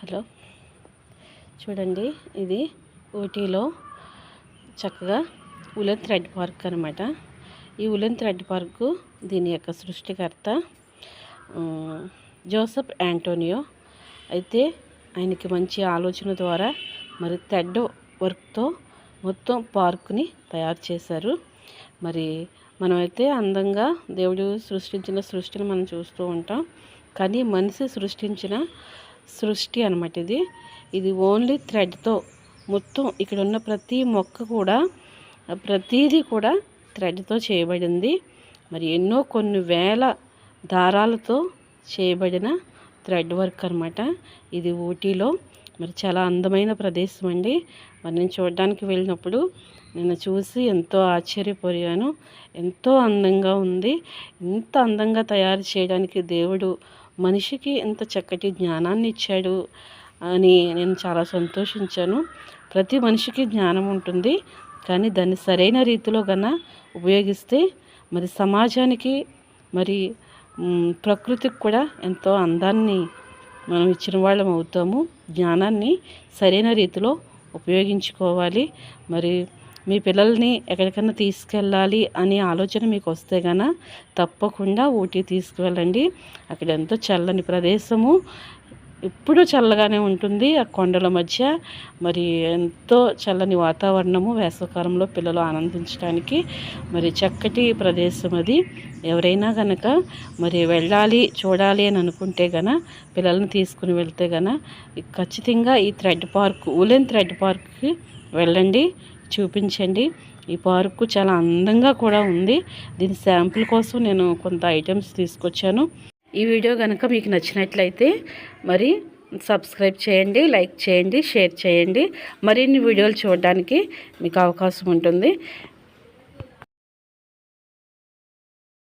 Hello. చూడండి ఇది ఊటీలో చక్కగా ఉలెన్ థ్రెడ్ పార్క్ అనమాట ఈ ఉలెన్ థ్రెడ్ పార్కు దీని యొక్క సృష్టికర్త జోసఫ్ యాంటోనియో అయితే ఆయనకి మంచి ఆలోచన ద్వారా మరి థ్రెడ్ వర్క్తో మొత్తం పార్కుని తయారు చేశారు. మరి మనమైతే అందంగా దేవుడు సృష్టించిన సృష్టిని మనం చూస్తూ ఉంటాం. కానీ మనిషి సృష్టించిన సృష్టి అనమాట ఇది. ఇది ఓన్లీ థ్రెడ్తో మొత్తం ఇక్కడ ఉన్న ప్రతి మొక్క కూడా ప్రతిదీ కూడా థ్రెడ్తో చేయబడింది. మరి ఎన్నో కొన్ని వేల దారాలతో చేయబడిన థ్రెడ్ వర్క్ అనమాట ఇది ఊటీలో. మరి చాలా అందమైన ప్రదేశం అండి. మరి నేను చూడడానికి వెళ్ళినప్పుడు నేను చూసి ఎంతో ఆశ్చర్యపోయాను. ఎంతో అందంగా ఉంది. ఇంత అందంగా తయారు చేయడానికి దేవుడు మనిషికి ఎంత చక్కటి జ్ఞానాన్ని ఇచ్చాడు అని నేను చాలా సంతోషించాను. ప్రతి మనిషికి జ్ఞానం ఉంటుంది. కానీ దాన్ని సరైన రీతిలో గన ఉపయోగిస్తే మరి సమాజానికి మరి ప్రకృతికి కూడా ఎంతో అందాన్ని మనం ఇచ్చిన వాళ్ళం అవుతాము. జ్ఞానాన్ని సరైన రీతిలో ఉపయోగించుకోవాలి. మరి మీ పిల్లల్ని ఎక్కడికైనా తీసుకెళ్ళాలి అనే ఆలోచన మీకు వస్తే గన తప్పకుండా ఊటీ తీసుకువెళ్ళండి. అక్కడ ఎంతో చల్లని ప్రదేశము. ఎప్పుడూ చల్లగానే ఉంటుంది. ఆ కొండల మధ్య మరి ఎంతో చల్లని వాతావరణము వేసవకాలంలో పిల్లలు ఆనందించడానికి మరి చక్కటి ప్రదేశం అది. ఎవరైనా కనుక మరి వెళ్ళాలి చూడాలి అని అనుకుంటే గన పిల్లల్ని తీసుకుని వెళ్తే గన ఖచ్చితంగా ఈ థ్రెడ్ పార్క్ ఉలెన్ థ్రెడ్ పార్క్కి వెళ్ళండి. చూపించండి. ఈ పార్కు చాలా అందంగా కూడా ఉంది. దీని శాంపుల్ కోసం నేను కొంత ఐటమ్స్ తీసుకొచ్చాను. ఈ వీడియో కనుక మీకు నచ్చినట్లయితే మరి సబ్స్క్రైబ్ చేయండి లైక్ చేయండి షేర్ చేయండి. మరిన్ని వీడియోలు చూడడానికి మీకు అవకాశం ఉంటుంది.